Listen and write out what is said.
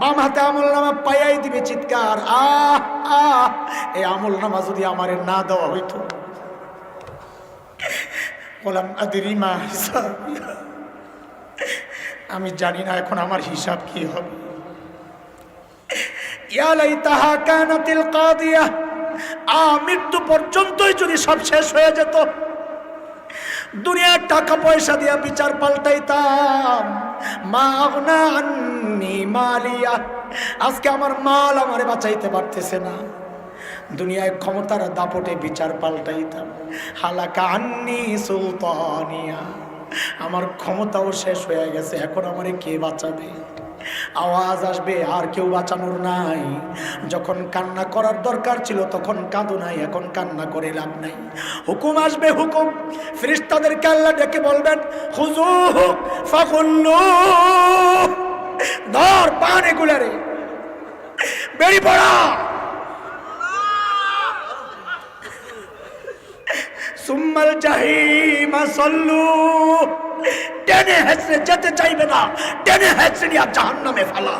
বাম হাতে আমল নামা পাইয়াই দিবে চিৎকার। আহ আহ, এই আমল নামা যদি আমারে না দেওয়া হইতো। বললাম আদিরিমা হিসাব আমি জানি না এখন আমার হিসাব কি হবে। ইয়া লাইতাহা কানাতিল কাদিয়া। আ মৃত্যু পর্যন্তই যদি সব শেষ হয়ে যেত। দুনিয়ার টাকা পয়সা দিয়া বিচার পাল্টাইতাম। মালিয়া। আজকে আমার মাল আমারে বাঁচাইতে পারতেছে না। দুনিয়ায় ক্ষমতার দাপটে বিচার পাল্টাইতাম। হালাকা আন্নি সুলতানিয়া। আমার ক্ষমতাও শেষ হয়ে গেছে, এখন আমারে কে বাঁচাবে? আওয়াজ আসবে, আর কেউ বাঁচানোর নাই। যখন কান্না করার দরকার ছিল, তখন কাঁদো নাই, এখন কান্না করে লাভ নাই। হুকুম আসবে, হুকুম। ফিরিস্তাদেরকে আল্লাহ ডেকে বলবেন হুজু ফাকুল্লু ধর পান এগুলারে বেরি পড়া। সুম্মাল জাহিমা সল্লু। টেনে হেসড়ে যেতে চাইবে না। টেনে হেসড়ে জাহান্নামে ফেলা।